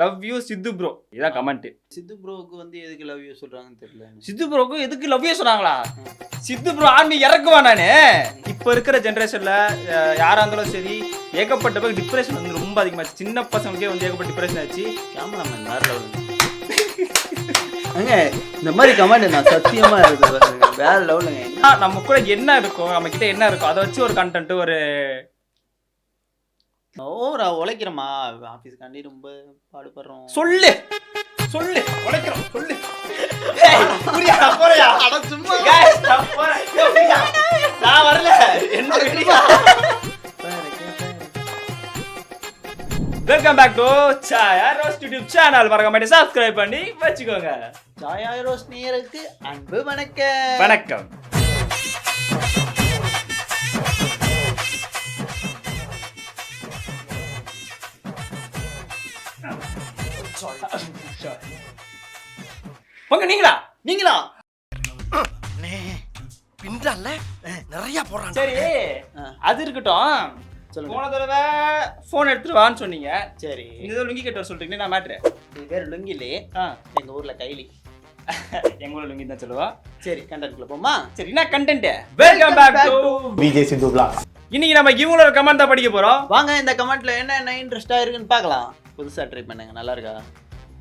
Love you Sidhu bro இதான் comment சித்து ப்ரோவுக்கு வந்து எதுக்கு லவ் யூ சொல்றாங்கன்னு தெரியல. சித்து ப்ரோக்கு எதுக்கு லவ் யூ சொன்னாங்களா சித்து ப்ரோ ஆர்மி இறக்குவா நானு. இப்போ இருக்கிற ஜென்ரேஷன்ல யாரா இருந்தாலும் சரி ஏகப்பட்ட பேர் டிப்ரெஷன் வந்து ரொம்ப அதிகமாச்சு. சின்ன பசங்களுக்கே வந்து ஏகப்பட்ட டிப்ரெஷன் ஆச்சு. கேமராமேன் வேற லெவல் அங்க இந்த மாதிரி கமெண்ட் நான் சத்தியமா இருக்குது. வேற லெவலுங்க நம்ம கூட என்ன இருக்கும் நம்ம கிட்ட என்ன இருக்கும் அதை வச்சு ஒரு கண்டென்ட் ஒரு ஓவரா உழைக்கிறோமா ஆஃபீஸ்க்காண்டி ரொம்ப பாடுபடுறோம். சொல்லு. சொல்லு. உழைக்கிறோம். சொல்லு. நான் வரல. என்ன welcome back to Chaya roast YouTube channel மறக்க மாட்டேன் சப்ஸ்கிரைப் பண்ணி வச்சுக்கோங்க. சாயா ரோஸ் நேருக்கு அன்பு வணக்கம். வணக்கம். உங்க நீங்களா? நீங்களா? பின்றான்ல நிறைய போறான் சரி ஆ. அது இருக்கட்டும். சொல்லுங்க. போன தடவை ஃபோன் எடுத்துட்டு வான்னு சொன்னீங்க. சரி. இந்த லுங்கி கட்ட சொல்றீங்க நான் மேட்ரு இது பேர் லுங்கிலே. ஆ. எங்க ஊர்ல கைலி. எங்க ஊர்ல லுங்கி தான் சொல்லுவா. சரி கண்டென்ட்குள்ள போமா சரி என்ன content welcome back to Vijay Sindhu vlog இன்னைக்கு நம்ம இவங்களோட கமெண்ட் தான் படிக்க போறோம். வாங்க இந்த கமெண்ட்ல என்ன என்ன இன்ட்ரெஸ்டா இருக்குன்னு பார்க்கலாம். புதுசா ட்ரை பண்ணுங்க நல்லா இருக்கா?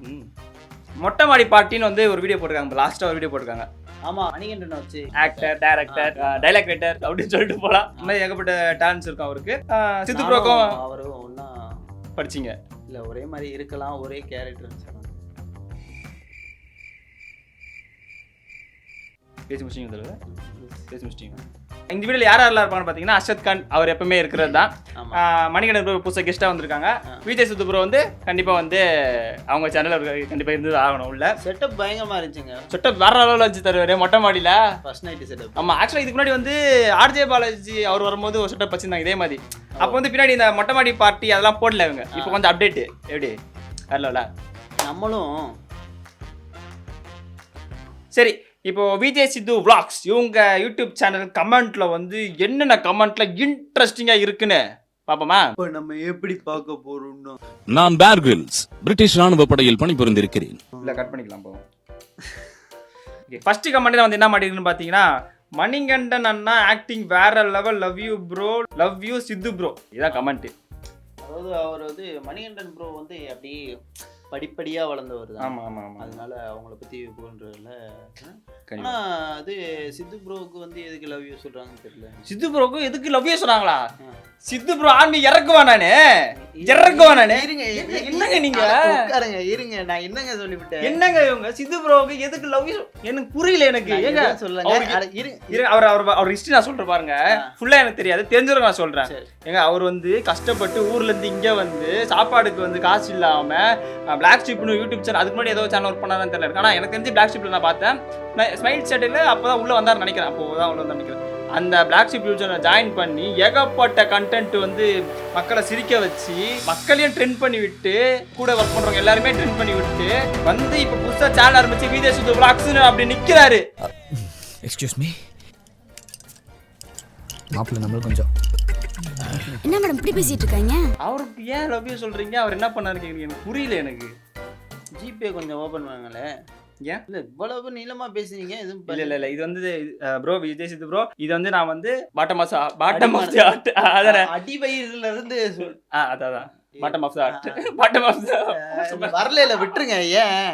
ம். மொட்டை மாடி பாட்டின்னு வந்து ஒரு வீடியோ போட்டிருக்காங்க. லாஸ்டா ஒரு வீடியோ போட்டிருக்காங்க. ஆமா மணிகண்டன் வச்சு. ஆக்டர் டைரக்டர் டைலாக் ரைட்டர் அப்படின்னு சொல்லிட்டு போலாம். இந்த மாதிரி ஏகப்பட்ட டேலண்ட்ஸ் இருக்கும் அவருக்கு. சித்து ப்ரோக்கும் அவரும் ஒன்னா படிச்சீங்க. இல்ல ஒரே மாதிரி இருக்கலாம் ஒரே கேரக்டர் பேசி முடிச்சிங்க பேசி முடிச்சிட்டீங்க இந்த வீடியோல யார் யாரெல்லாம் இருப்பாங்கன்னு பார்த்தீங்கன்னா அஷத் கான் அவர் எப்பவுமே இருக்கிறது தான். மணிகண்டன் ப்ரோ புதுசாக கெஸ்ட்டாக வந்திருக்காங்க. விஜய் சித்து ப்ரோ வந்து கண்டிப்பாக வந்து அவங்க சேனலில் கண்டிப்பாக இருந்து ஆகணும் உள்ள. செட்டப் பயங்கரமா இருந்துச்சுங்க. சொட்ட வேற அளவில் வச்சு தருவாரு மொட்டை மாடியில்? ஃபர்ஸ்ட் நைட் செட்டப் ஆமா ஆக்சுவலாக இதுக்கு முன்னாடி வந்து ஆர்ஜே பாலாஜி அவர் வரும்போது ஒரு செட்டப் வச்சிருந்தாங்க இதே மாதிரி. அப்போ வந்து பின்னாடி இந்த மொட்டை மாடி பார்ட்டி அதெல்லாம் போடல இவங்க. இப்போ கொஞ்சம் அப்டேட் எப்படி? வரல நம்மளும் சரி இப்போ விஜய் சித்து vlogs இவங்க யூடியூப் சேனல் கமெண்ட்ல வந்து என்னென்ன கமெண்ட்ல இன்ட்ரெஸ்டிங்கா இருக்குன்னு பாப்போமா இப்போ நம்ம எப்படி பார்க்க போறோம்னா நான் பேர் கிரில்ஸ் பிரிட்டிஷ் ராணுவ படையில் பணிபுரிந்திருக்கிறேன். இல்ல கட் பண்ணிக்கலாம் போவோம். ஃபர்ஸ்ட் கமெண்ட்ல வந்து என்ன மாட்டேங்குதுன்னு பாத்தீங்கன்னா மணிகண்டன் அண்ணா ஆக்டிங் வேற level love you bro love you Sidhu bro இதான் கமெண்ட் அதாவது அவர் வந்து மணிகண்டன் ப்ரோ வந்து அப்படி படிப்படியா வளர்ந்தவர் தான். ஆமா ஆமா ஆமா. அதனால அவங்கள பத்தி புகழ்றதுல அது சித்து ப்ரோவுக்கு வந்து எதுக்கு லவ் யூ சொல்றாங்கன்னு தெரியல. சித்து ப்ரோக்கு எதுக்கு லவ் யூ சொன்னாங்களா. சித்து ப்ரோ ஆர்மி இறக்குவா நானு? இறக்குவா நானு? இருங்க என்ன- என்னங்க நீங்க? உட்காருங்க இருங்க. நான் என்னங்க சொல்லிவிட்டேன்? என்னங்க இவங்க? சித்து ப்ரோக்கு எதுக்கு லவ் யூ எனக்கு புரியல எனக்கு. ஏங்க? சொல்லங்க இரு, அவர் அவர் அவர் ஹிஸ்டரி நான் சொல்றேன் பாருங்க. ஃபுல்லா எனக்கு தெரியாது. தெரிஞ்சவங்க நான் சொல்றேன். ஏங்க அவர் வந்து கஷ்டப்பட்டு ஊர்ல இருந்து இங்க வந்து சாப்பாடுக்கு வந்து காசு இல்லாம பிளாக் ஷிப்னு யூடியூப் சேனல் அதுக்கு முன்னாடி ஏதோ சேனல் ஒர்க் பண்ணாருன்னு தெரியல. ஆனா எனக்கு தெரிஞ்சு பிளாக் ஷிப்ல நான் பார்த்தேன். ஸ்மைல் சேட்டில் அப்பதான் உள்ள வந்தாரு நினைக்கிறேன். அப்போ தான் உள்ள வந்தார் நினைக்கிறேன். அந்த பிளாக் ஷிப் சேனல் ஜாயின் பண்ணி ஏகப்பட்ட கண்டென்ட் வந்து மக்களை சிரிக்க வச்சு மக்களையும் ட்ரெண்ட் பண்ணி விட்டு கூட ஒர்க் பண்றவங்க எல்லாருமே ட்ரெண்ட் பண்ணி விட்டு வந்து இப்போ புதுசா சேனல் ஆரம்பிச்சு விஜய் சுத்து பிளாக்ஸ்னு அப்படி நிக்கிறாரு. எக்ஸ்கியூஸ் மீ மாப்பிள்ள நம்மளும் கொஞ்சம். என்ன மேடம் இப்படி பேசிட்டு இருக்காங்க? அவருக்கு ஏன் லவ் யூ சொல்றீங்க? அவர் என்ன பண்ணாரு கேக்குறீங்க? எனக்கு புரியல எனக்கு. ஜிபே கொஞ்சம் ஓபன் பண்ணுங்களே ஏன் இல்ல இவ்வளவு நீளமா பேசுனீங்க எதுவும் இல்ல இல்ல இல்ல இது வந்து ப்ரோ விஜய் சித்து ப்ரோ இது வந்து நான் வந்து பாட்டம் ஆஃப் பாட்டம் ஆஃப் அடி வயிறுல இருந்து அதான் bottom of the heart bottom of the வரல இல்ல விட்டுருங்க ஏன்?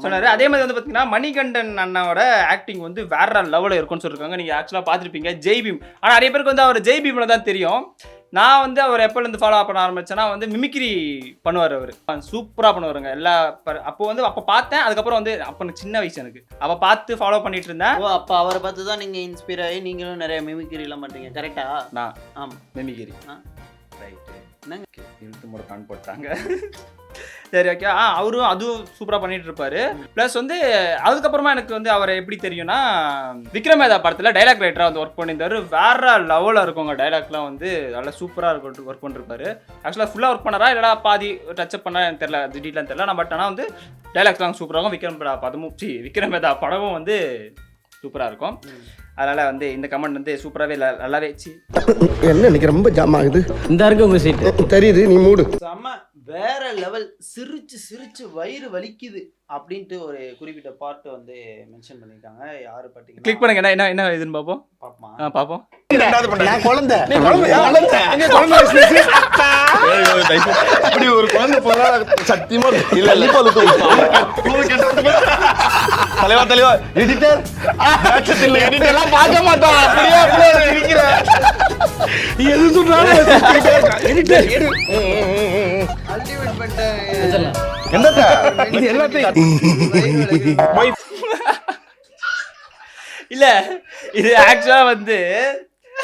சொன்னாரு அதே மாதிரி வந்து பாத்தீங்கன்னா மணிகண்டன் அண்ணாவோட ஆக்டிங் வந்து வேற லெவலில் இருக்கும்னு சொல்லிருக்காங்க. நீங்க ஆக்சுவலா பார்த்திருப்பீங்க ஜெய் பீம். ஆனா நிறைய பேருக்கு வந்து அவர் ஜெய் பீம்ல தான் தெரியும். நான் வந்து அவர் எப்போல இருந்து ஃபாலோ பண்ண ஆரம்பிச்சேன்னா வந்து மிமிக்ரி பண்ணுவார் அவர். சூப்பரா பண்ணுவாருங்க. எல்லா அப்போ வந்து அப்போ பார்த்தேன் அதுக்கப்புறம் வந்து அப்போ சின்ன வயசு எனக்கு. அப்போ பார்த்து ஃபாலோ பண்ணிட்டு இருந்தேன். ஓ அப்ப அவரை பார்த்து தான் நீங்க இன்ஸ்பயர் ஆகி நீங்களும் நிறைய மிமிக்ரி எல்லாம் பண்றீங்க. கரெக்டா நான் ஆமா. மிமிகிரி என்னங்க? இழுத்து முறை கான் போட்டாங்க. சரி ஓகே ஆ அவரும் அதுவும் சூப்பராக பண்ணிட்டு இருப்பாரு. ப்ளஸ் வந்து அதுக்கப்புறமா எனக்கு வந்து அவரை எப்படி தெரியும்னா விக்ரமேதா படத்தில் டைலாக் ரைட்டராக வந்து ஒர்க் பண்ணியிருந்தாரு. வேற லெவலில் இருக்குங்க டைலாக்லாம் வந்து நல்லா சூப்பராக இருக்கும் ஒர்க் பண்ணிருப்பாரு. ஆக்சுவலாக ஃபுல்லாக ஒர்க் பண்ணாரா இல்லைனா பாதி டச்சப் பண்ணா எனக்கு தெரியல டீட்டெயிலாக தெரியல. நான் பட் ஆனால் வந்து டைலாக்ஸ்லாம் சூப்பராக இருக்கும் விக்ரமேதா படமும் சி விக்ரமேதா படமும் வந்து சூப்பராக இருக்கும். அதனால் வந்து இந்த கமெண்ட் வந்து சூப்பராகவே நல்லாவே சி என்ன இன்னைக்கு ரொம்ப ஜாம் ஆகுது? இந்த இருக்கு உங்க சீட் தெரியுது நீ மூடு. செம்ம வேற லெவல் சிரிச்சு சிரிச்சு வயிறு வலிக்குது. அப்படின்ட்டு ஒரு குறிப்பிட்ட பார்ட் வந்து மென்ஷன் பண்ணியிருக்காங்க யாரு பாத்தீங்கன்னா கிளிக் பண்ணுங்க. என்ன என்ன என்ன இதுன்னு பாப்பமா. ஆ நான் குழந்தை. குழந்தை. வயசுல இப்படி ஒரு குழந்தை சத்தியமா இல்ல தலைவா தலைவா. எடிட்டர் எடிட்டர் எல்லாம் பார்க்க மாட்டான். அப்படியே அப்படியே இருக்கிற. நீ எது சொல்றாலும் எடிட்டர் அல்டிமேட் பண்ணிட்டேன். என்னத்த இது எல்லாத்தையும் இல்ல இது ஆக்சுவலா வந்து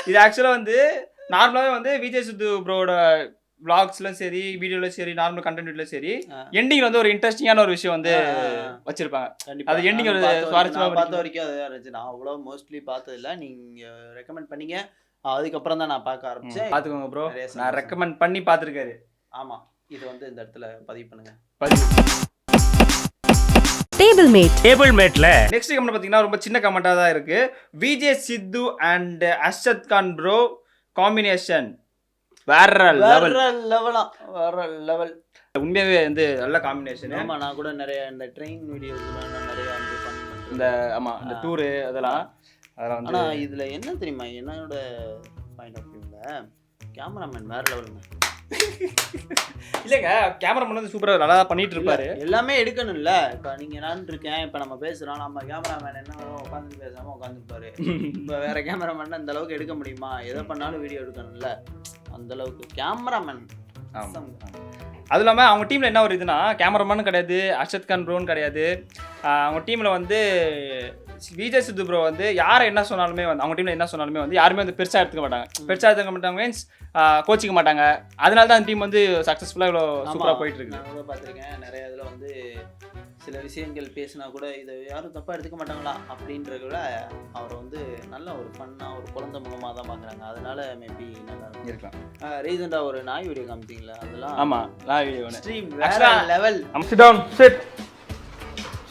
இது ஆக்சுவலா வந்து நார்மலாவே வந்து விஜய் சித்து ப்ரோட vlogsலயும் சரி வீடியோல சரி நார்மல் கண்டென்ட்லயும் சரி. எண்டிங்ல வந்து ஒரு இன்ட்ரெஸ்டிங்கான ஒரு விஷயம் வந்து. வச்சிருப்பாங்க கண்டிப்பா. அது நானும் ஒரு சுவாரஸ்யமா பார்த்த. வரைக்கும் அதுதான் இருந்துச்சு நான் அவ்வளோ மோஸ்ட்லி பார்த்தது இல்ல நீங்க ரெக்கமெண்ட் பண்ணீங்க அதுக்கப்புறம் தான் நான் பார்க்க ஆரம்பிச்சேன் பாத்துக்கோங்க ப்ரோ நான். ரெக்கமெண்ட் பண்ணி பாத்துருக்காரு ஆமா இது வந்து இந்த இடத்துல பதிவு பண்ணுங்க. டேபிள் மேட் டேபிள் மேட்ல நெக்ஸ்ட் கமெண்ட் பாத்தீங்கன்னா ரொம்ப சின்ன கமெண்டா தான் இருக்கு. Vijay Siddhu and Arshad Khan bro combination வேற லெவல் வேற லெவலா வேற லெவல் உண்மையாவே வந்து நல்ல காம்பினேஷன் ஆமா நான் கூட நிறைய இந்த ட்ரெயின் வீடியோஸ் நிறைய. இந்த ஆமா இந்த. டூரு அதெல்லாம். அதெல்லாம் ஆனா வந்து இதுல என்ன தெரியுமா? என்னோட பாயிண்ட் ஆஃப் வியூல கேமராமேன் வேற லெவலுங்க இல்லைங்க கேமராமேன் வந்து சூப்பரா நல்லா பண்ணிட்டு இருப்பாரு. எல்லாமே எடுக்கணும்ல. இப்ப நீங்க நான் இருக்கேன் இப்ப நம்ம பேசுறோம் நம்ம கேமராமேன் என்ன உட்காந்து பேசாம உட்காந்துருப்பாரு இப்ப வேற கேமராமேன் இந்த அளவுக்கு எடுக்க முடியுமா? எதை பண்ணாலும் வீடியோ எடுக்கணும்ல. அந்த அளவுக்கு கேமராமேன். அதுவும் இல்லாமல் அவங்க டீமில் என்ன ஒரு இதுனா கேமராமேனும் கிடையாது அர்ஷத் கான் ப்ரோன்னு கிடையாது. அவங்க டீமில் வந்து விஜய் சித்து ப்ரோ வந்து யாரை என்ன சொன்னாலுமே வந்து அவங்க டீமில் என்ன சொன்னாலுமே வந்து யாருமே வந்து பெருசாக எடுத்துக்க மாட்டாங்க. பெருசாக எடுத்துக்க மாட்டாங்க மீன்ஸ் கோச்சிக்க மாட்டாங்க. அதனால தான் அந்த டீம் வந்து சக்ஸஸ்ஃபுல்லாக இவ்வளோ சூப்பராக போயிட்டு இருக்கு. நான் கூட பார்த்துருக்கேன். நிறைய இதுல வந்து சில விஷயங்கள் பேசினா கூட இதை யாரும் தப்பா எடுத்துக்க மாட்டாங்களா அப்படின்றத விட அவர் வந்து நல்ல ஒரு ஃபன்னா ஒரு குழந்தை முகமாக தான் பார்க்குறாங்க. அதனால மேபி நல்லா இருக்கலாம். ரீசெண்டாக ஒரு நாய் வீடியோ காமிச்சிங்களா அதெல்லாம் ஆமாம் நான் வீடியோ ஸ்ட்ரீம் வேற level sit down sit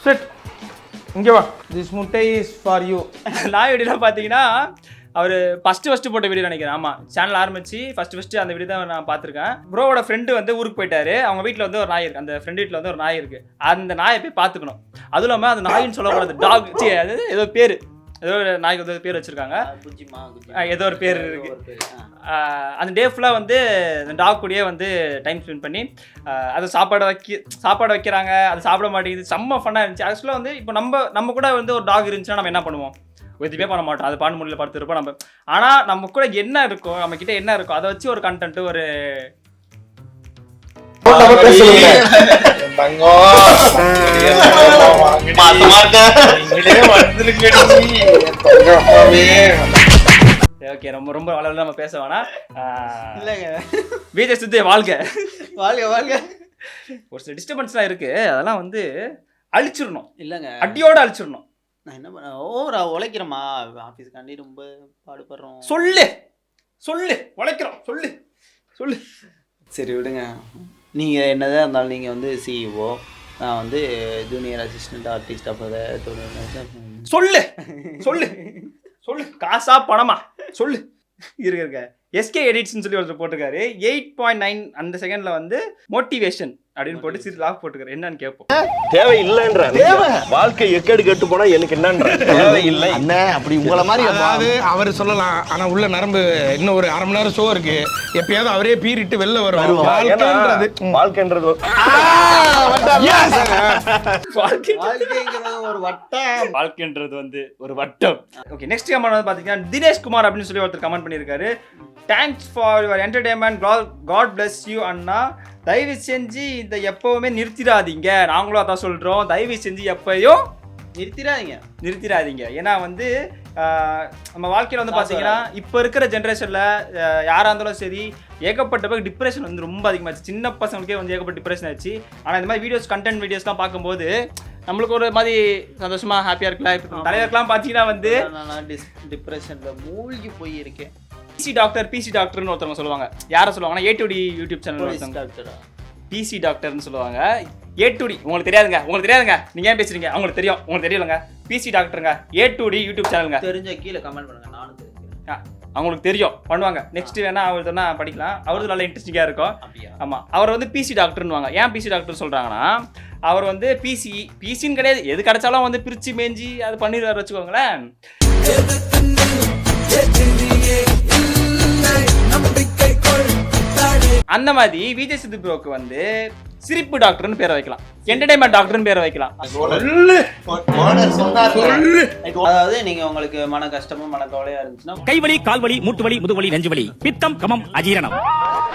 sit இங்க வா. திஸ் முட்டை இஸ் ஃபார் யூ நான் வீடியோலாம் பார்த்தீங்கன்னா அவர் ஃபஸ்ட்டு ஃபஸ்ட்டு போட்ட வீடியோ நினைக்கிறேன். ஆமாம் சேனல் ஆரம்பிச்சு ஃபஸ்ட்டு ஃபஸ்ட்டு அந்த வீடியோ தான் நான் பார்த்துருக்கேன் ப்ரோவோட ஃப்ரெண்டு வந்து ஊருக்கு போயிட்டாரு. அவங்க வீட்டில் வந்து ஒரு நாய் இருக்குது அந்த ஃப்ரெண்டு வீட்டில் வந்து ஒரு நாய் இருக்குது அந்த நாயை போய் பார்த்துக்கணும் அதுவும் இல்லாமல் அந்த நாயின்னு சொல்லக்கூடாது. டாக் அது ஏதோ பேர். ஏதோ ஒரு நாய்க்கு வந்து பேர் வச்சிருக்காங்க. ஏதோ ஒரு பேர் இருக்கு. அந்த டே ஃபுல்லாக வந்து அந்த டாக் கூடயே வந்து டைம் ஸ்பெண்ட் பண்ணி அது சாப்பாடு வைக்க சாப்பாடு வைக்கிறாங்க அது சாப்பிட மாட்டேங்குது. செம்ம ஃபன்னாக இருந்துச்சு. ஆக்சுவலாக வந்து இப்போ நம்ம நம்ம கூட வந்து ஒரு டாக் இருந்துச்சுன்னா நம்ம என்ன பண்ணுவோம்? எதுவுமே பண்ண மாட்டோம். அது பாண்டு முடியல படுத்து இருப்போம் நம்ம. ஆனால் நம்ம கூட என்ன இருக்கோ நம்ம கிட்ட என்ன இருக்கோ அதை வச்சு ஒரு கண்டென்ட் ஒரு ஓகே ரொம்ப ரொம்ப அளவில் நம்ம பேச வேணாம். இல்லைங்க. விஜய் சித்து வாழ்க்கை வாழ்க வாழ்க. ஒரு சில டிஸ்டர்பன்ஸ்லாம் இருக்கு. அதெல்லாம் வந்து அழிச்சிடணும். இல்லைங்க. அடியோட அழிச்சிடணும். நான் என்ன பண்ண ஓவரா உழைக்கிறோமா? ஆஃபீஸ்க்காண்டி ரொம்ப பாடுபடுறோம். சொல்லு. சொல்லு. உழைக்கிறோம். சொல்லு. சொல்லு. சரி விடுங்க. நீங்கள் என்னதான் இருந்தாலும் நீங்கள் வந்து சிஇஓ நான் வந்து ஜூனியர் அசிஸ்டன்ட் ஆர்டிஸ்ட் அப்போ சொல்லு சொல்லு சொல்லு. காசா பணமா? சொல்லு. இருக்க இருக்க எஸ்கே எடிட்ஸ்னு சொல்லி ஒருத்தர் போட்டிருக்காரு. எயிட் பாயிண்ட் நைன் அந்த செகண்டில் வந்து மோட்டிவேஷன் அப்படின்னு போட்டு சிறு லாக் போட்டுருக்காரு என்னன்னு கேட்போம் தேவை. இல்லைன்ற வாழ்க்கை எக்கேடு கெட்டு போனா எனக்கு என்னன்ற தேவை இல்லை அண்ணே அப்படி உங்கள மாதிரி அதாவது அவர் சொல்லலாம். ஆனா உள்ள நரம்பு இன்னும் ஒரு அரை மணி நேரம் ஷோ இருக்கு. எப்பயாவது அவரே பீறிட்டு வெளில வரும் வாழ்க்கைன்றது. வாழ்க்கைன்றது ஒரு வட்டம். வாழ்க்கைன்றது வந்து ஒரு வட்டம். ஓகே நெக்ஸ்ட் கமெண்ட் வந்து பார்த்தீங்கன்னா தினேஷ் குமார் அப்படின்னு சொல்லி ஒருத்தர் கமெண்ட் பண்ணியிருக்காரு. Thanks for your entertainment god bless you அண்ணா. தயவு செஞ்சு இதை எப்பவுமே நிறுத்திடாதீங்க. நாங்களும் அதான் சொல்கிறோம் தயவு செஞ்சு எப்பயும் நிறுத்திடாதீங்க. நிறுத்திடாதீங்க. ஏன்னா வந்து நம்ம வாழ்க்கையில் வந்து பார்த்தீங்கன்னா இப்போ இருக்கிற ஜென்ரேஷனில் யாராக இருந்தாலும் சரி ஏகப்பட்ட பேர் டிப்ரெஷன் வந்து ரொம்ப அதிகமாச்சு சின்ன பசங்களுக்கே வந்து ஏகப்பட்ட டிப்ரெஷன் ஆச்சு ஆனால் இந்த மாதிரி வீடியோஸ் கண்டென்ட் வீடியோஸ்லாம் பார்க்கும்போது நம்மளுக்கு ஒரு மாதிரி சந்தோஷமா ஹாப்பியாக இருக்கலாம். இப்போ தலைவருக்குலாம் பார்த்தீங்கன்னா வந்து நான் டிப்ரெஷன்ல மூழ்கி போய் இருக்கேன் பிசி டாக்டர் பிசி டாக்டர்னு ஒருத்தவங்க சொல்லுவாங்க. யாரை சொல்லுவாங்கன்னா ஏடிடி யூடியூப் சேனல் ஒருத்தவங்க. பிசி டாக்டர்னு சொல்லுவாங்க. ஏ டு டி உங்களுக்கு தெரியாதுங்க உங்களுக்கு தெரியாதுங்க. நீங்க ஏன் பேசுறீங்க? அவங்களுக்கு தெரியும் உங்களுக்கு தெரியலங்க. பிசி டாக்டருங்க ஏ டு டி யூடியூப் சேனலுங்க தெரிஞ்ச கீழே கமெண்ட் பண்ணுங்க நானும் தெரிஞ்சுக்கிறேன். அவங்களுக்கு தெரியும் பண்ணுவாங்க. நெக்ஸ்ட் வேணா அவர் சொன்னா படிக்கலாம். அவரது நல்ல இன்ட்ரெஸ்டிங்காக இருக்கும். அப்படியா? ஆமா அவர் வந்து பிசி டாக்டர்னுவாங்க ஏன் பிசி டாக்டர் சொல்றாங்கன்னா அவர் வந்து பிசி பிசின்னு கிடையாது. எது கிடைச்சாலும் வந்து பிரிச்சு மேஞ்சி அது பண்ணிடுவார் வச்சுக்கோங்களேன். அந்த மாதிரி விஜய் சித்து ப்ரோக்கு வந்து சிரிப்பு டாக்டர்னு பேரை வைக்கலாம். என்டர்டைன்மெண்ட் டாக்டர்னு பேரை வைக்கலாம். அதாவது நீங்க உங்களுக்கு மன கஷ்டமும் மன கவலையா இருந்துச்சுன்னா கைவலி கால்வலி மூட்டுவலி முதுவலி நெஞ்சுவலி. பித்தம் கமம் அஜீரணம்.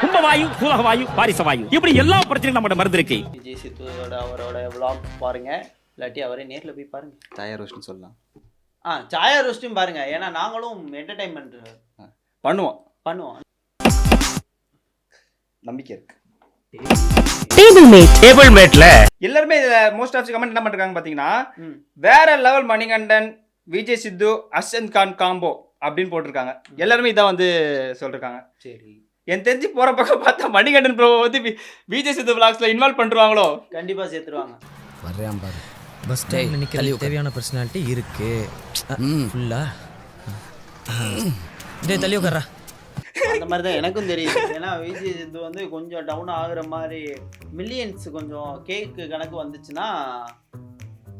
கும்பவாயு சூலகவாயு பாரிசவாயு. இப்படி எல்லா பிரச்சனையும் நம்மகிட்ட மருந்து இருக்கு விஜய் சித்துவோட அவரோட vlog பாருங்க. இல்லாட்டி அவரே நேர்ல போய் பாருங்க. தயார் ரோஷன் சொல்லலாம். ஆ சாயா ரோஸ்டும் பாருங்க. ஏன்னா நாங்களும் என்டர்டைன்மெண்ட் பண்ணுவோம். பண்ணுவோம். நம்பிக்கை இருக்கு. டேபிள் மேட் டேபிள் மேட்ல எல்லாருமே இதுல மோஸ்ட் ஆஃப் கமெண்ட் என்ன பண்றாங்க பாத்தீங்கன்னா. வேற லெவல் மணிகண்டன் விஜய் சித்து அஸ்வந்த் கான் காம்போ அப்படின்னு போட்டிருக்காங்க. எல்லாருமே இதான் வந்து சொல்லிருக்காங்க. சரி. எனக்கு தெரிஞ்சு போற பக்கம் பார்த்தா மணிகண்டன் ப்ரோ வந்து விஜய் சித்து விளாக்ஸ்ல இன்வால்வ் பண்ணுவாங்களோ கண்டிப்பா சேர்த்துருவாங்க. வர்றேன் பாரு. பஸ் ஸ்டாண்ட்ல நிக்கிற தேவையான பர்சனாலிட்டி இருக்கு. ஃபுல்லா டேய் தள்ளி உட்கார்றா. அந்த மாதிரி தான் எனக்கும் தெரியுது. ஏன்னா விஜய் சித்து வந்து கொஞ்சம் டவுன் ஆகுற மாதிரி மில்லியன்ஸ் கொஞ்சம் கேக்கு கணக்கு வந்துச்சுன்னா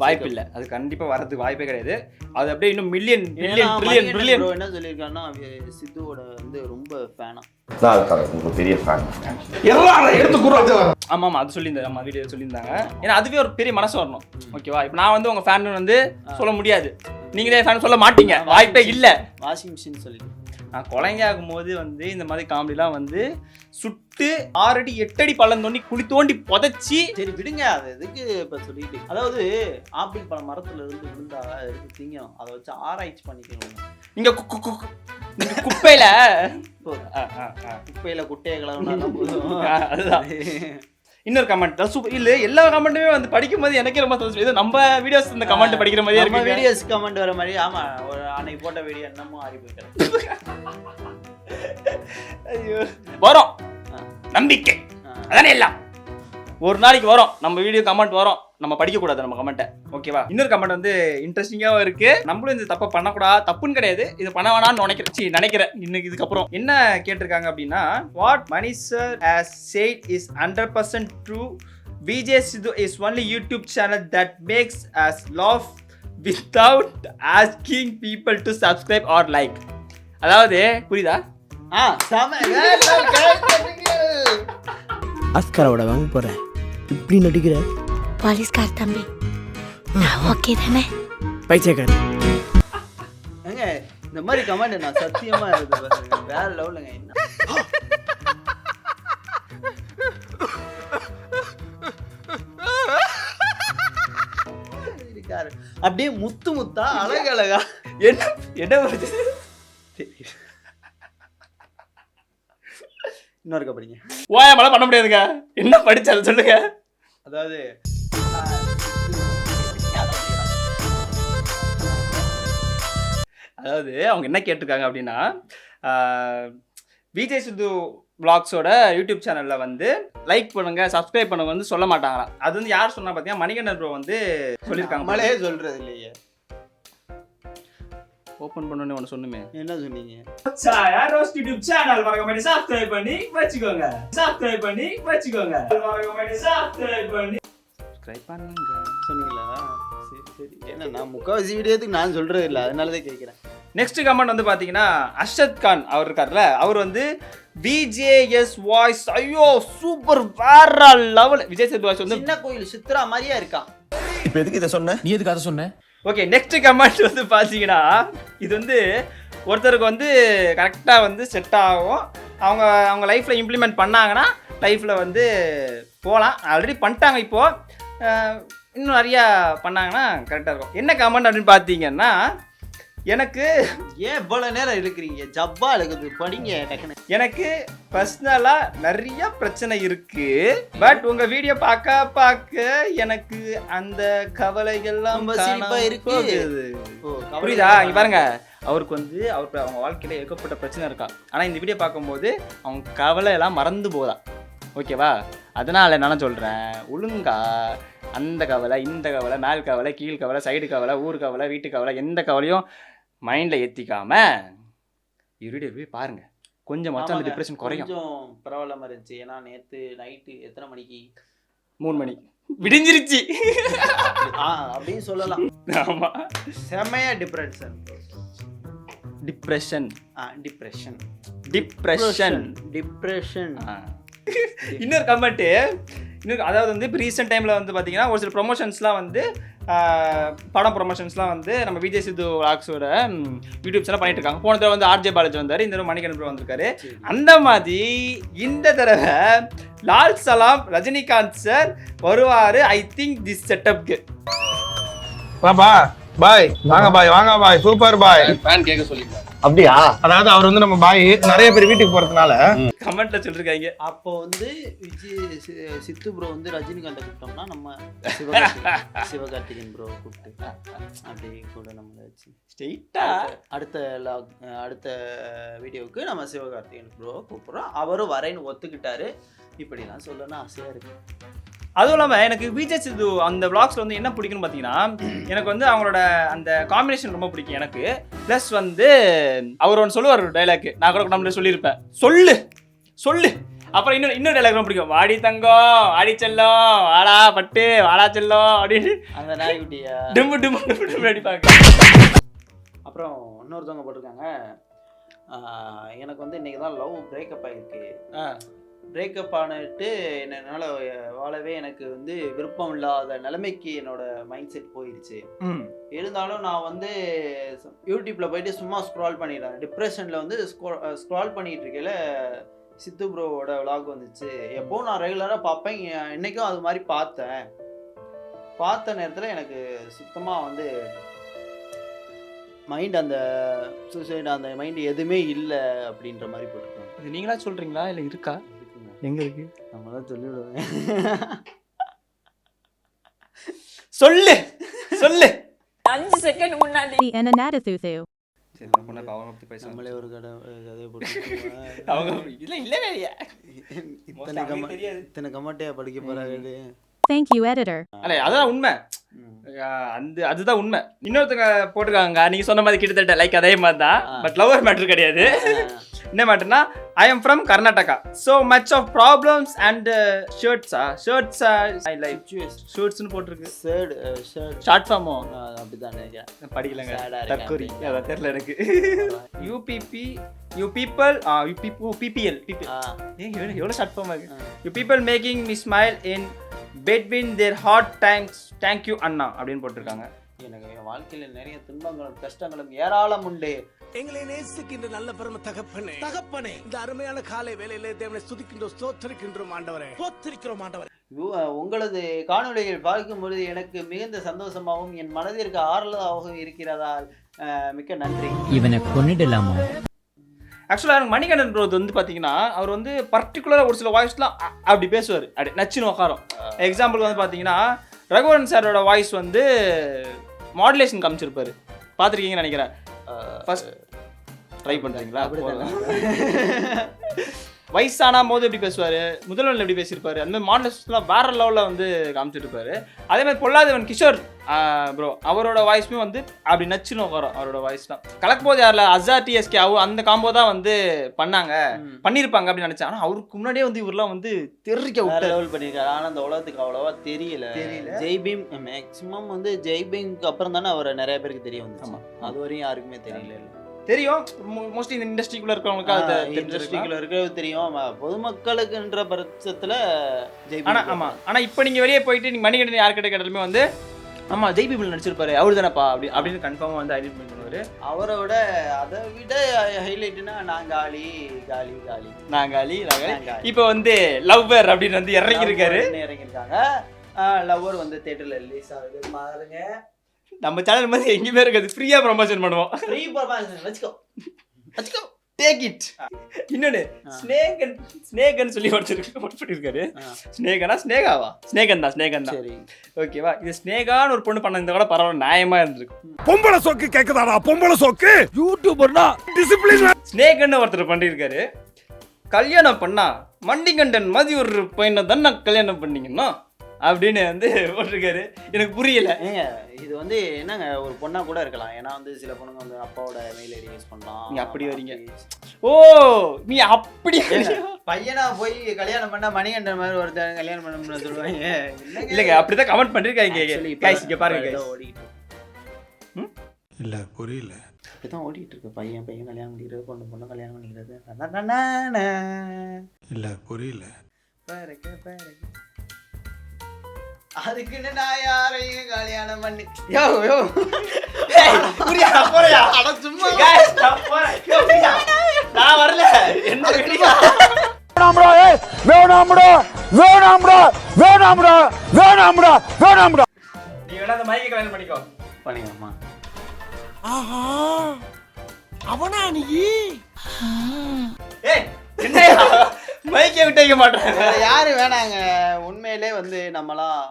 வாய்ப்பு இல்ல. அது கண்டிப்பா வரதுக்கு வாய்ப்பே கிடையாது. அது அப்படியே இன்னும் மில்லியன் ஏன்னா மில்லியன் ட்ரில்லியன் என்ன சொல்லியிருக்காருன்னா சித்துவோட வந்து ரொம்ப ஃபேனா நான் பெரிய ஃபேன் எல்லாரும் எடுத்து குடுறாங்க ஆமா ஆமா அது சொல்லியிருந்தாங்க ஆமா வீடியோ சொல்லியிருந்தாங்க. ஏன்னா அதுவே ஒரு பெரிய மனசு வரணும். ஓகேவா இப்போ நான் வந்து உங்க ஃபேன் வந்து சொல்ல முடியாது. நீங்களே ஃபேன் சொல்ல மாட்டீங்க. வாய்ப்பே இல்ல. வாஷிங் மிஷின் சொல்லி நான் குழந்தை ஆகும்போது வந்து இந்த மாதிரி காமெடிலாம் வந்து சுட்டு ஆறடி எட்டடி பள்ளம் தோண்டி குழி தோண்டி புதைச்சி சரி விடுங்க அது எதுக்கு இப்ப சொல்லிட்டு? அதாவது ஆப்பிள் பழம் மரத்துல இருந்து விழுந்தா எடுத்து திங்கணும் அதை வச்சு ஆராய்ச்சி பண்ணிக்கணும். இங்க குப்பையில. குப்பையில குட்டையை கிளம்புனா போதும். அதுதான். இன்னொரு கமெண்ட் சூப்பர் இல்ல எல்லா கமெண்ட்டுமே வந்து படிக்கும்போது எனக்கே ரொம்ப சந்தோஷம். இது நம்ம வீடியோஸ் இந்த கமெண்ட் படிக்கிற மாதிரியே இருக்கு வீடியோஸ் கமெண்ட் வர மாதிரி ஆமா ஒரு அன்னைக்கு போட்ட வீடியோ என்னமோ ஆறி போயிட்டு ஐயோ. வரும். நம்பிக்கை. அதானே எல்லாம். ஒரு நாளைக்கு வரும். நம்ம வீடியோ கமெண்ட் வரும். நம்ம படிக்க கூடாது நம்ம கமெண்ட்டை ஓகேவா இன்னொரு கமெண்ட் வந்து இன்ட்ரெஸ்டிங்காகவும் இருக்கு. நம்மளும் இந்த தப்பை பண்ணக்கூடாது தப்புன்னு கிடையாது. இது பண்ண வேணாம்னு நினைக்கிறேன். சீ, நினைக்கிறேன். இன்னைக்கு இதுக்கப்புறம். என்ன கேட்டிருக்காங்க அப்படின்னா what Mani sir has said is hundred percent true Vijay Sidhu is only YouTube channel that makes us laugh without asking people to subscribe or like அதாவது புரியுதா? ஆ. ஆஸ்காரோட வாங்க போறேன். இப்படி நடிக்கிற? போலீஸ்கார் தம்பி. நான் ஓகே தானே? பைத்தியக்காரன் ஏங்க இந்த மாதிரி கமெண்ட் நான் சத்தியமா இருக்குது பாருங்க. வேற லெவலுங்க என்ன? அப்படியே முத்து முத்தா அழகு அழகா என்ன என்ன இன்னொரு கபடிங்க ஓய மழை பண்ண முடியாதுங்க. என்ன படிச்சாரு சொல்லுங்க. அதாவது அதாவது அவங்க என்ன கேட்டிருக்காங்க அப்படின்னா விஜய் சித்து பிளாக்ஸோட யூடியூப் சேனலில் வந்து லைக் பண்ணுங்க சப்ஸ்கிரைப் பண்ணுங்க வந்து சொல்ல மாட்டாங்களாம். அது வந்து யார் சொன்னா பார்த்தீங்கன்னா மணிகண்டன் ப்ரோ வந்து சொல்லியிருக்காங்க. நம்மளே சொல்கிறது இல்லையே ஓப்பன் பண்ணோன்னு ஒன்று சொன்னுமே. என்ன சொன்னீங்க? ரோஸ்ட் யூடியூப் சேனல் மறக்காம சப்ஸ்கிரைப் பண்ணி வச்சுக்கோங்க. சப்ஸ்கிரைப் பண்ணி வச்சுக்கோங்க. சப்ஸ்கிரைப் பண்ணி. சப்ஸ்கிரைப் பண்ணுங்க. சொன்னீங்களா? சரி சரி. ஏன்னா நான் முக்கால்வாசி வீடியோத்துக்கு நான் சொல்றது இல்லை. அதனால தான் கேட்குறேன் நெக்ஸ்ட் கமெண்ட் வந்து பாத்தீங்கன்னா அர்ஷத் கான் அவர் இருக்கார்ல அவர் வந்து விஜேஎஸ் வாய்ஸ் ஐயோ சூப்பர் வேற லெவல் விஜய் சேது வாய்ஸ் வந்து சின்ன கோயில் சித்ரா மாதிரியா இருக்கான் இப்போ எதுக்கு இதை சொன்ன? நீ எதுக்கு அதை சொன்ன? ஓகே நெக்ஸ்ட் கமெண்ட் வந்து பார்த்தீங்கன்னா இது வந்து ஒருத்தருக்கு வந்து கரெக்டாக வந்து செட் ஆகும். அவங்க அவங்க லைஃப்பில் இம்ப்ளிமெண்ட் பண்ணாங்கன்னா லைஃப்பில் வந்து போகலாம் ஆல்ரெடி பண்ணிட்டாங்க இப்போது இன்னும் நிறையா பண்ணாங்கன்னா கரெக்டாக இருக்கும். என்ன கமெண்ட் அப்படின்னு பார்த்தீங்கன்னா எனக்கு ஏன் இவ்வளவு நேரம் இழுக்கிறீங்க? ஜப்பா இழுக்குது. படிங்க எனக்கு பர்சனலாக நிறைய பிரச்சனை இருக்கு. பட் உங்க வீடியோ பார்க்க பார்க்க எனக்கு அந்த கவலைகள்லாம் சிரிப்பா இருக்கு. புரியுதா. இங்க பாருங்க. அவருக்கு வந்து அவருக்கு அவங்க வாழ்க்கையில ஏகப்பட்ட பிரச்சனை இருக்கா. ஆனா இந்த வீடியோ பார்க்கும்போது அவங்க கவலை எல்லாம் மறந்து போதா ஓகேவா அதனால நான் சொல்றேன்? ஒழுங்கா அந்த கவலை இந்த கவலை மேல் கவலை கீழ் கவலை சைடு கவலை ஊர் கவலை வீட்டு கவலை எந்த கவலையும் மைண்டில் ஏற்றிக்காம வீடியோ போய் பாருங்க. கொஞ்சம் மச்சான் அந்த டிப்ரெஷன் குறையும். கொஞ்சம் பரவாயில்லாம இருந்துச்சு. ஏன்னா நேத்து நைட்டு எத்தனை மணிக்கு? மூணு மணி. விடிஞ்சிருச்சு. ஆ அப்படின்னு சொல்லலாம். ஆமா. செம்மையா டிப்ரெஷன் டிப்ரெஷன் ஆ டிப்ரெஷன் டிப்ரெஷன் டிப்ரெஷன் இன்னொரு கமெண்ட்டு இன்னொரு அதாவது வந்து இப்போ ரீசெண்ட் டைமில் வந்து பார்த்தீங்கன்னா ஒரு சில ப்ரொமோஷன்ஸ்லாம் வந்து படம் ப்ரொமோஷன்ஸ்லாம் வந்து நம்ம விஜய் சித்து விளாக்ஸோட யூடியூப்ஸ் எல்லாம் பண்ணிட்டு இருக்காங்க. போன தடவை வந்து ஆர்ஜே பாலாஜி வந்தார். இந்த தடவை மணிகண்டன் வந்திருக்காரு. அந்த மாதிரி இந்த தடவை லால் சலாம் ரஜினிகாந்த் சார் வருவார் ஐ திங்க் திஸ் செட்டப்க்கு வாப்பா பாய். வாங்க பாய். வாங்க பாய். சூப்பர் பாய். அப்படியா? அதாவது அவர் வந்து நம்ம பாய் நிறைய பேர் வீட்டுக்கு போறதுனால. கமெண்ட்ல சொல்லிருக்காங்க. அப்போ வந்து விஜய் சித்து ப்ரோ வந்து ரஜினிகாந்தை கூப்பிட்டோம்னா நம்ம சிவகார்த்திகேயன் ப்ரோ கூப்பிட்டு அப்படி கூட நம்மளை வச்சு. ஸ்ட்ரெயிட்டா அடுத்த லாக் அடுத்த வீடியோவுக்கு நம்ம சிவகார்த்திகேயன் ப்ரோ கூப்பிட்றோம். அவரும் வரேன்னு ஒத்துக்கிட்டாரு. இப்படிலாம் சொல்லணும்னு ஆசையாக இருக்கு. அதுவும் இல்லாமல் எனக்கு விஜய் சித்து அந்த vlogsல வந்து என்ன பிடிக்கும்னு பார்த்தீங்கன்னா எனக்கு வந்து அவங்களோட அந்த காம்பினேஷன் ரொம்ப பிடிக்கும் எனக்கு. ப்ளஸ் வந்து அவர் ஒன்று சொல்லுவார் டைலாக் நான் கூட நம்மள சொல்லியிருப்பேன். சொல்லு! சொல்லு! அப்புறம் இன்னொரு இன்னொரு டைலாக் ரொம்ப பிடிக்கும். வாடி தங்கம் வாடி செல்லம் வாடா பட்டு வாடா செல்லம் அப்படின்னு. அந்த நாய்க்குட்டியா? டிம்மு டிம்மு டிம்மு டிம்மு அடிப்பாங்க. அப்புறம் இன்னொருத்தவங்க போட்டிருக்காங்க. எனக்கு வந்து இன்னைக்கு தான் லவ் பிரேக்கப் ஆகிருக்கு. பிரேக்கப் ஆனிட்டு என்னால் வாழவே எனக்கு வந்து விருப்பம் இல்லாத நிலைமைக்கு என்னோட மைண்ட் செட் போயிடுச்சு ம். இருந்தாலும் நான் வந்து யூடியூப்பில் போயிட்டு சும்மா ஸ்க்ரால் பண்ணிடுறேன். டிப்ரெஷனில் வந்து ஸ்க்ரால் பண்ணிட்டு இருக்கையில சித்து ப்ரோவோட விலாக் வந்துச்சு. எப்போவும் நான் ரெகுலராக பார்ப்பேன். எ- இன்னைக்கும் அது மாதிரி பார்த்தேன். பார்த்த நேரத்தில் எனக்கு சுத்தமாக வந்து மைண்ட் அந்த சூசைட் அந்த மைண்ட் எதுவுமே இல்லை அப்படின்ற மாதிரி போட்டிருக்காங்க இது நீங்களா சொல்றீங்களா? இல்லை இருக்கா? எங்க இருக்கு நம்ம தான் சொல்லிவிடுவேன். சொல்லு சொல்லு. அஞ்சு செகண்ட் முன்னாடி. என்ன பேச நம்மளே ஒரு கடை கதையை போட்டு அவங்க இல்ல இல்லவே இல்லையா. இத்தனை கம தெரியாது. இத்தனை கமெண்ட்டையா படிக்க போறாங்க you, editor. அல்ல அதான் உண்மை. அந்த அதுதான் உண்மை. இன்னொருத்தங்க போட்டிருக்காங்க நீங்க சொன்ன மாதிரி கிட்டத்தட்ட லைக் அதே மாதிரி தான். பட் லவர் மேட்ரு கிடையாது. என்ன மேட்டர்னா I am from Karnataka so much of problems and ஷர்ட்ஸா ஷர்ட்ஸா ஐ லைக் ஷர்ட்ஸ்னு போட்டிருக்கு. ஷர்ட் ஷர்ட் ஷார்ட் ஃபார்மோ அப்படிதான் நினைக்கிறேன். படிக்கலங்க. அப்படின்னு. அதான் தெரியல எனக்கு. UPP you people you people PPL PPL ஏன் எவ்வளோ ஷார்ட் ஃபார்ம் இருக்கு? ஆ. You people making me smile in between their heart thanks thank you அண்ணா அப்படின்னு போட்டிருக்காங்க. எனக்கு என் வாழ்க்கையில நிறைய துன்பங்களும் கஷ்டங்களும் ஏராளம் உண்டு. எங்களை நேசிக்கின்ற நல்ல பெரும தகப்பனே. தகப்பனே. இந்த அருமையான காலை வேலையிலே தேவனை ஸ்துதிக்கின்றோம் ஸ்தோத்தரிக்கின்றோம் ஆண்டவரே. ஸ்தோத்தரிக்கிறோம் ஆண்டவரே. யூ- உங்களது காணொளிகள் பார்க்கும் பொழுது எனக்கு மிகுந்த சந்தோஷமாகவும் என் மனதிற்கு ஆறுதலாகவும் இருக்கிறதால் மிக்க நன்றி. இவனை கொன்னிடலாமா? ஆக்சுவலாக எனக்கு மணிகண்டன் ப்ரோ வந்து பார்த்தீங்கன்னா அவர் வந்து பர்டிகுலராக ஒரு சில வாய்ஸ்லாம் அப்படி பேசுவார். அப்படி நச்சுன்னு உட்காரும் எக்ஸாம்பிள் வந்து பார்த்தீங்கன்னா ரகுவரன் சாரோட வாய்ஸ் வந்து மாடுலேஷன் காமிச்சிருப்பாரு. பார்த்துருக்கீங்கன்னு நினைக்கிறேன். ஃபர்ஸ்ட் ட்ரை பண்ணுறீங்களா வயசான போது எப்படி பேசுவார்? முதல்வனில் எப்படி பேசியிருப்பாரு? அந்த மாதிரி மாடலேஷன்லாம் வேற லெவலில் வந்து காமிச்சிருப்பாரு. அதே மாதிரி பொல்லாதவன் கிஷோர் ப்ரோ அவரோட வாய்ஸுமே வந்து அப்படி நச்சுன்னு உட்காரும் அவரோட வாய்ஸ்லாம் கலக்கும் போது யாரில்? அசா டிஎஸ்கே அவ அந்த காம்போ தான் வந்து பண்ணாங்க. பண்ணியிருப்பாங்க அப்படின்னு நினச்சேன். ஆனால் அவருக்கு முன்னாடியே வந்து இவரெல்லாம் வந்து தெரிவிக்க வேற விட்டாரு. லெவல் பண்ணியிருக்காரு. ஆனா அந்த உலகத்துக்கு அவ்வளவா தெரியல. தெரியல. ஜெய்பீம் மேக்ஸிமம் வந்து ஜெய்பீம்க்கு அப்புறம் தானே அவரை நிறைய பேருக்கு தெரிய வந்துச்சு. அது வரையும் யாருக்குமே தெரியல. தெரியும். மோஸ்ட்லி இந்த இண்டஸ்ட்ரிக்குள்ள இருக்கிறவங்களுக்கு அது இண்டஸ்ட்ரிக்குள்ள இருக்கிறது தெரியும். பொதுமக்களுக்குன்ற பட்சத்துல ஆனா ஆமா. ஆனா இப்போ நீங்க வெளியே போயிட்டு நீங்க மணிகண்டன் யார்கிட்ட கேட்டாலுமே வந்து ஆமா ஜெய் பீபிள் நடிச்சிருப்பாரு. அவரு தானப்பா அப்படி அப்படின்னு கன்ஃபார்மா வந்து ஐடென்டிஃபை பண்ணுவாரு அவரோட அதை விட ஹைலைட்னா நான் காலி காலி காலி. நாங்காலி நாங்க நான் காலி. இப்போ வந்து லவ்வர் அப்படின்னு வந்து இறங்கி ன்னு இறங்கியிருக்காங்க. லவ்வர் வந்து தியேட்டர்ல ரிலீஸ் ஆகுது. பாருங்க. நம்ம சேனல் மாதிரி எங்கேயுமே இருக்காது. ஃப்ரீயா ப்ரமோஷன் பண்ணுவோம். ஃப்ரீ பர்ஃபார்மன்ஸ் வச்சுக்கோ வச்சுக்கோ டேக் இட் இன்னொன்னு. ஸ்னேகன் ஸ்னேகன் சொல்லி ஒருத்தருக்கு ஒர்க் பண்ணிருக்காரு. ஆ. ஸ்னேகனா ஸ்னேகாவா ஸ்னேகன் தான் ஸ்னேகன் தான். சரி. ஓகேவா இது ஸ்னேகான்னு ஒரு பொண்ணு பண்ண இந்த கூட பரவாயில்ல நியாயமா இருந்திருக்கு பொம்பளை சோக்கு கேக்குதாடா? பொம்பளை சோக்கு? யூடியூபர்னா டிசிப்ளின் ஸ்னேகன்னு ஒருத்தர் பண்ணியிருக்காரு கல்யாணம் பண்ணா மண்டிகண்டன் மாதிரி ஒரு பையனை தானே கல்யாணம் பண்ணீங்கன்னா அப்படின்னு வந்து போட்டிருக்காரு. எனக்கு புரியல. ஏங்க இது வந்து என்னங்க ஒரு பொண்ணா கூட இருக்கலாம். ஏன்னா வந்து சில பொண்ணுங்க வந்து அப்பாவோட மெயில் ஐடி யூஸ் பண்ணலாம். நீங்க அப்படி வரீங்க. ஓ நீ அப்படி பையனா போய் கல்யாணம் பண்ணா மணிகண்டன் மாதிரி ஒருத்தன் கல்யாணம் பண்ணணும்னு சொல்லுவாங்க. இல்லைங்க அப்படிதான் கமெண்ட் பண்ணிருக்காங்க கைஸ் இங்க பாருங்க. இல்ல புரியல. இப்படிதான் ஓடிட்டு இருக்கு. பையன் பையன் கல்யாணம் பண்ணிக்கிறது பொண்ணு பொண்ணு கல்யாணம் பண்ணிக்கிறது. இல்ல புரியல. பாருங்க, பாருங்க. அதுக்குன்னு நான் யாரையும் கல்யாணம் பண்ணி யோ யோ. புரியா போறியா? அட சும்மா Guys, நான் போறேன். புரியா? நான் வரல. என்ன வெளியா நீ வேணா அந்த மைக்கை கல்யாணம் பண்ணிக்கோ. பண்ணிக்கோமா அவனா நீ? ஏய் என்னையா? மைக்கை விட்டு வைக்க மாட்டேன் வேற யாரு வேணாங்க. உண்மையிலே வந்து நம்மலாம்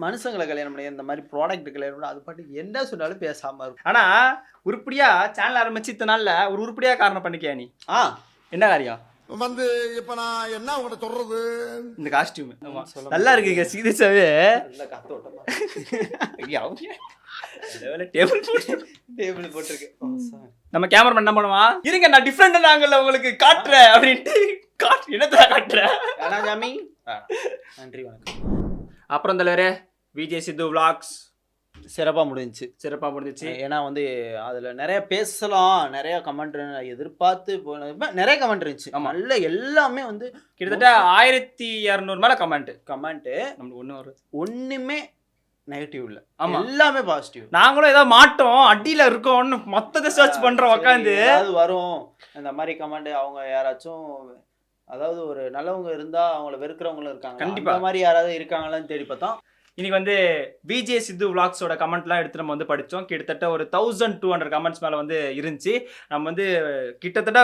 மனுஷங்களை கல்யாணம் பண்ணி இந்த மாதிரி ப்ராடக்ட் கல்யாணம் பண்ணி அது பாட்டு என்ன சொன்னாலும் பேசாம இருக்கும். ஆனா உருப்படியா சேனல் ஆரம்பிச்சு இத்தனை நாள்ல ஒரு உருப்படியா காரணம் பண்ணிக்கியா நீ? ஆ. என்ன காரியம்? வந்து இப்ப நான் என்ன உங்கள்கிட்ட சொல்றது? இந்த காஸ்டியூம் நல்லா இருக்குங்க சீரியஸாவே. டேபிள் போட்டு டேபிள் போட்டிருக்கு. ஓ, sorry. நம்ம கேமரா என்ன பண்ணுவா? இருங்க நான் டிஃப்ரெண்ட் நாங்கள்ல உங்களுக்கு காட்டுறேன் அப்படின்ட்டு காட்டு என்னத்தை காட்டுறேன் நன்றி வணக்கம். அப்புறம் தலைவரே விஜய் சித்து vlogs. சிறப்பா முடிஞ்சுச்சு. சிறப்பா முடிஞ்சிச்சு. ஏன்னா வந்து அதுல நிறைய பேசலாம் நிறைய கமெண்ட் எதிர்பார்த்து நிறைய கமெண்ட் இருந்துச்சு. நல்ல எல்லாமே வந்து கிட்டத்தட்ட ஆயிரத்தி இரநூறு மேல கமெண்ட் கமெண்ட் நம்மளுக்கு ஒண்ணு வரும் ஒண்ணுமே நெகட்டிவ் இல்ல. ஆமா. எல்லாமே பாசிட்டிவ் நாங்களும் ஏதோ மாட்டோம் அடியில இருக்கோம்னு மொத்தத்தை சர்ச் பண்றோம் உட்காந்து அது வரும். இந்த மாதிரி கமெண்ட் அவங்க யாராச்சும் அதாவது ஒரு நல்லவங்க இருந்தா அவங்கள வெறுக்கிறவங்களும் இருக்காங்க கண்டிப்பா. அந்த மாதிரி யாராவது இருக்காங்களான்னு தேடி பார்த்தோம் இன்னைக்கு வந்து விஜே சித்து விளாக்ஸோட கமெண்ட்லாம் எடுத்து நம்ம வந்து படித்தோம் கிட்டத்தட்ட ஒரு தௌசண்ட் டூ ஹண்ட்ரட் கமெண்ட்ஸ் மேலே வந்து இருந்துச்சு. நம்ம வந்து கிட்டத்தட்ட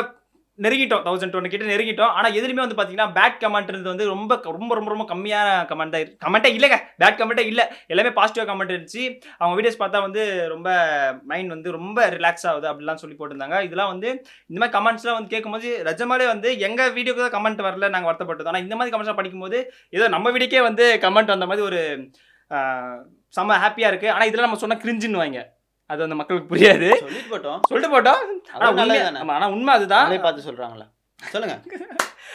நெருங்கிட்டோம் தௌசண்ட் டூ கிட்ட நெருங்கிட்டோம். ஆனால் எதுலையுமே வந்து பார்த்தீங்கன்னா பேட் கமெண்ட்ன்றது வந்து ரொம்ப ரொம்ப ரொம்ப ரொம்ப கம்மியான கமெண்ட் தான் கமெண்ட்டே இல்லைங்க. பேட் கமெண்ட்டே இல்லை. எல்லாமே பாசிட்டிவ் கமெண்ட் இருந்துச்சு. அவங்க வீடியோஸ் பார்த்தா வந்து ரொம்ப மைண்ட் வந்து ரொம்ப ரிலாக்ஸ் ஆகுது அப்படிலாம் சொல்லி போட்டிருந்தாங்க. இதெல்லாம் வந்து இந்த மாதிரி கமெண்ட்ஸ்லாம் வந்து கேட்கும்போது ரஜமாலே வந்து எங்கள் வீடியோக்கு தான் கமெண்ட் வரல நாங்கள் வருத்தப்பட்டோம். ஆனால் இந்த மாதிரி கமெண்ட்ஸ்லாம் படிக்கும்போது ஏதோ நம்ம வீடியோக்கே வந்து கமெண்ட் வந்த மாதிரி ஒரு செம்ம ஹாப்பியாக இருக்குது ஆனால் இதில் நம்ம சொன்ன கிரிஞ்சின்னு வாங்க. அது வந்து மக்களுக்கு புரியாது சொல்லிட்டு போட்டோம் சொல்லிட்டு போட்டோம் ஆனால் அதுவும் உண்மை அதுதான் பார்த்து சொல்றாங்களா சொல்லுங்க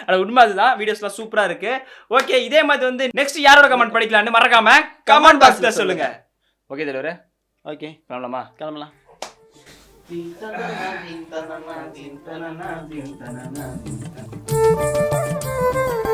ஆனால் உண்மை அதுதான் வீடியோஸ்லாம் சூப்பராக இருக்கு ஓகே இதே மாதிரி வந்து நெக்ஸ்ட் யாரோட கமெண்ட் படிக்கலாம்னு மறக்காம கமெண்ட் பாக்ஸில் சொல்லுங்க ஓகே தலைவர் ஓகே கிளம்பலாமா கிளம்பலாம் Thank